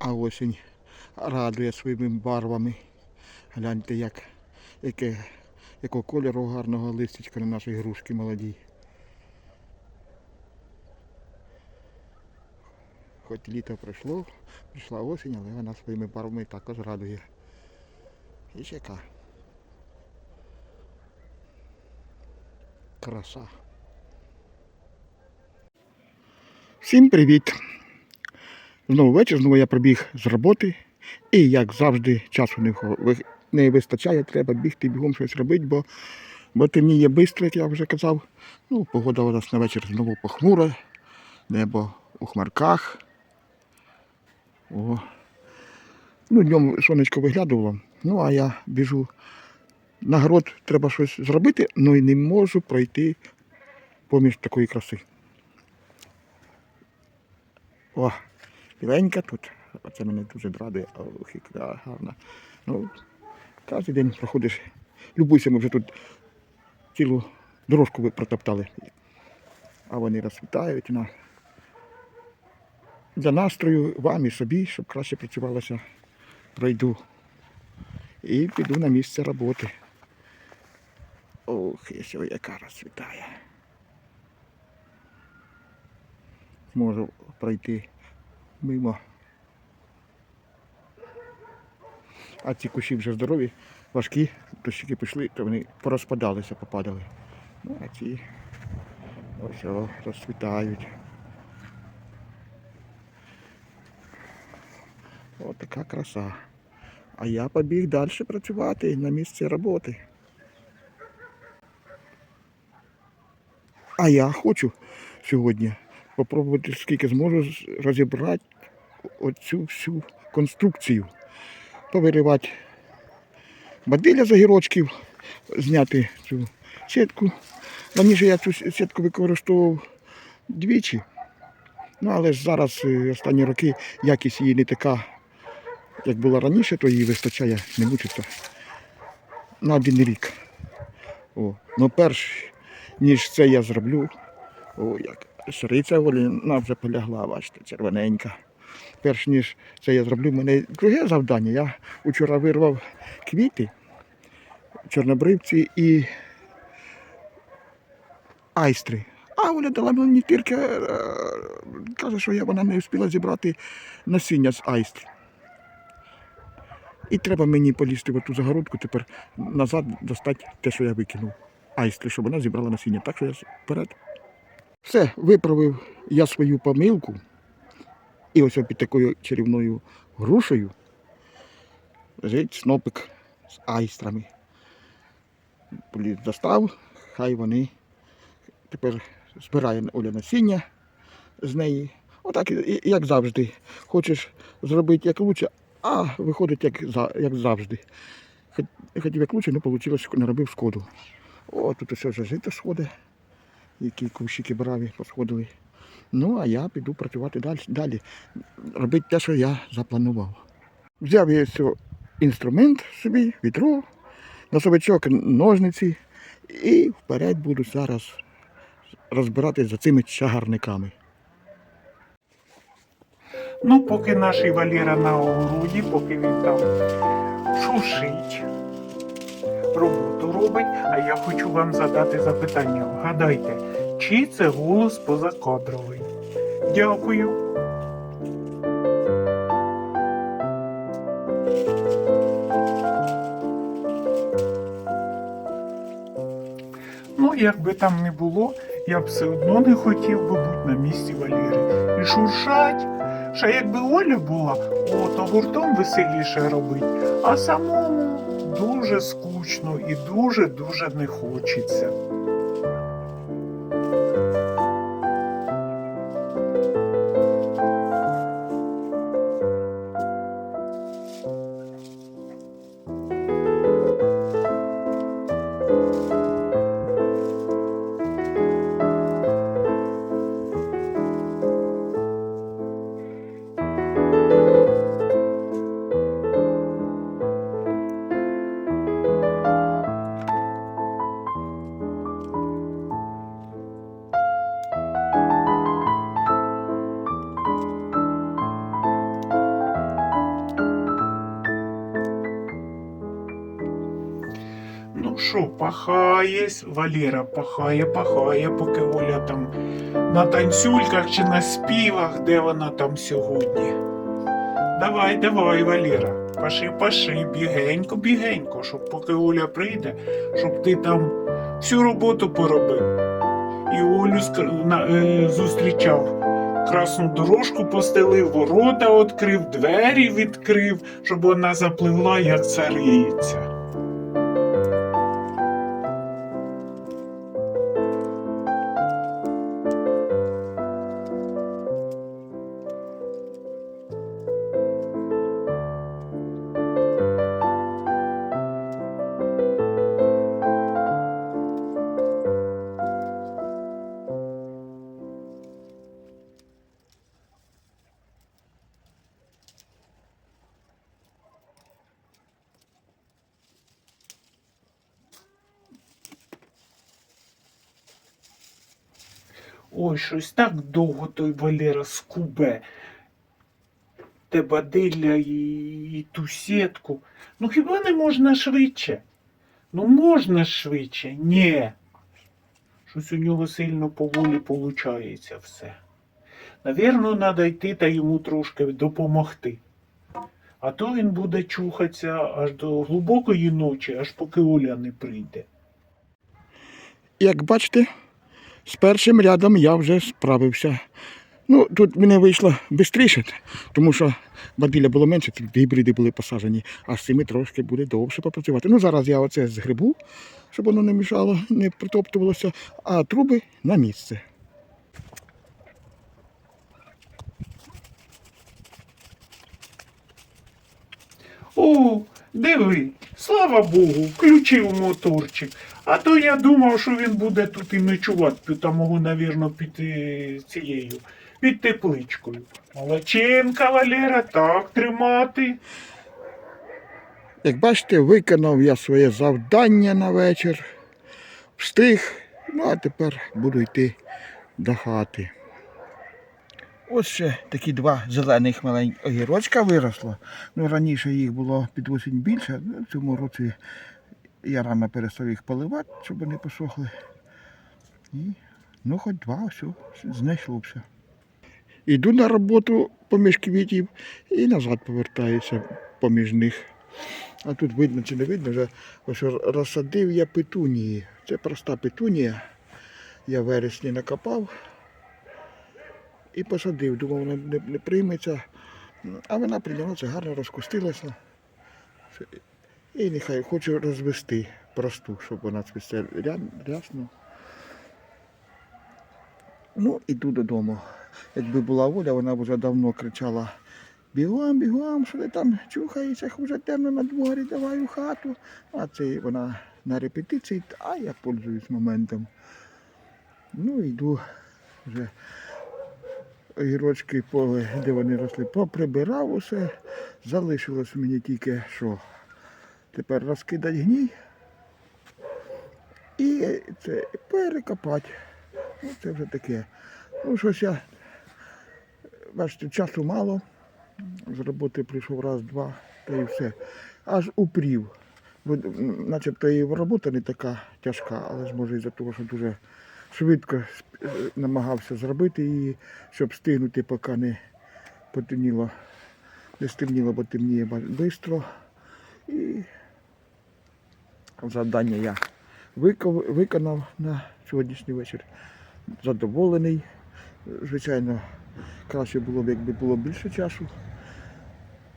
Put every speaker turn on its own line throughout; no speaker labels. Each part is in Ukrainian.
А осінь радує своїми барвами. Гляньте, як, яке, якого кольору гарного листячка на нашій грушки молодій. Хоч літо пройшло, прийшла осінь, але вона своїми барвами також радує. І ще яка. Краса. Всім привіт! Знову вечір, знову я прибіг з роботи. І як завжди, часу не, вистачає, треба бігти бігом щось робити, бо, бо темніє швидко, як я вже казав. Ну, погода у нас на вечір знову похмура, небо у хмарках. О. Ну, днем сонечко виглядувало. Ну, а я біжу на город, треба щось зробити, але й не можу пройти поміж такої краси. О, біленька тут. Оце мене дуже радує. Гарна. Ну, кожен день проходиш. Любуйся, ми вже тут цілу дорожку протоптали. А вони розцвітають на для настрою вам і собі, щоб краще працювалося, пройду. І піду на місце роботи. Ох, що яка розцвітає. Зможу пройти мимо. А ці кущі вже здорові, важкі, дощики пішли, то вони порозпадалися, попадали. Ну, а ці ось о, розцвітають. Ось така краса. А я побіг далі працювати на місці роботи. А я хочу сьогодні попробувати, скільки зможу розібрати оцю всю конструкцію. Повиривати бадиля з огірочків, зняти цю сітку. Раніше я цю сітку використовував двічі. Ну, але ж зараз е, останні роки якість її не така, як була раніше, то її вистачає, не мучиться на один рік. О, ну перш ніж це я зроблю, о, як шриця вона вже полягла, бачите, червоненька. Перш ніж це я зроблю, в мене друге завдання. Я вчора вирвав квіти, чорнобривці і айстри. А вона дала мені тільки, е, каже, що я, вона не встигла зібрати насіння з айстр. І треба мені полізти в ту загородку, тепер назад достати те, що я викинув. Айстри, щоб вона зібрала насіння. Так що я вперед. Все, виправив я свою помилку. І ось під такою чарівною грушею лежить снопик з айстрами. Поліз достав, хай вони тепер збирає Оля насіння з неї. Отак, як завжди. Хочеш зробити як лучше, а виходить як, як завжди. Хотів як лучше, не вийшло, наробив шкоду. О, тут усе вже жито сходить, які кущики браві посходили. Ну, а я піду працювати далі, далі. Робити те, що я запланував. Взяв я ось інструмент собі, вітро, носовичок, ножниці і вперед буду зараз розбиратись за цими чагарниками.
Ну, поки наш Валера на огороді, поки він там шушить, роботу робить, а я хочу вам задати запитання. Вгадайте, чи це голос позакадровий? Дякую. Ну, як би там не було, я б все одно не хотів би бути на місці Валери. І шуршать. Ще якби Оля була, о, то гуртом веселіше робить, а самому дуже скучно і дуже-дуже не хочеться. Що, пахаєсь? Валера пахає, пахає, поки Оля там на танцюльках чи на співах, де вона там сьогодні. Давай, давай, Валера, паши, паши, бігенько, бігенько, щоб поки Оля прийде, щоб ти там всю роботу поробив. І Олю е, зустрічав. Красну дорожку постелив, ворота відкрив, двері відкрив, щоб вона запливла, як цариця. Ой, щось так довго той Валера скубе. Те бадилля і, і ту сітку. Ну хіба не можна швидше? Ну можна швидше? Ні. Щось у нього сильно поволі получається все. Навірно, треба йти та йому трошки допомогти. А то він буде чухатися аж до глибокої ночі, аж поки Оля не прийде.
Як бачите, з першим рядом я вже справився. Ну, тут мене вийшло швидше, тому що бадилля було менше, тут гібриди були посаджені, а з цими трошки буде довше попрацювати. Ну, зараз я оце згребу, щоб воно не мішало, не притоптувалося, а труби на місце.
О, диви, слава Богу, включив моторчик. А то я думав, що він буде тут і ночувати, там мого, навірно, під цією, під тепличкою. Молодчинка, Валера, так тримати.
Як бачите, виконав я своє завдання на вечір, встиг, ну а тепер буду йти до хати. Ось ще такі два зелених маленьких огірочка виросло. Ну, раніше їх було під осінь більше, ну, цьому році я рано перестав їх поливати, щоб вони посохли. І, ну, хоч два, все, знайшлося. Йду на роботу поміж квітів і назад повертаюся поміж них. А тут видно чи не видно, вже ось розсадив я петунії. Це проста петунія. Я вересні накопав і посадив. Думав, вона не, не прийметься. А вона прийнялася, гарно розкустилася. І нехай хочу розвести просту, щоб вона цвісте рясно. Ну, іду додому. Якби була воля, вона б вже давно кричала бігом, бігом, що ти там чухаєшся, вже темно на дворі, давай у хату. А це вона на репетиції, а я пользуюсь моментом. Ну, йду вже огірочки поле, де вони росли, поприбирав усе. Залишилось мені тільки що. Тепер розкидати гній і це перекопати. Ну, це вже таке. Ну, щось я, бачите, часу мало. З роботи прийшов раз-два, та і все. Аж упрів. Начебто і робота не така тяжка, але ж може із-за того, що дуже швидко е, намагався зробити її, щоб встигнути, поки не потемніло, не стемніло, бо темніє швидко. І завдання я виконав на сьогоднішній вечір. Задоволений. Звичайно, краще було б, якби було більше часу.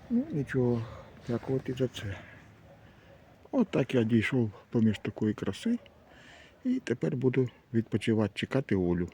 Ну, нічого, дякувати за це. От так я дійшов поміж такої краси. І тепер буду відпочивати, чекати Олю.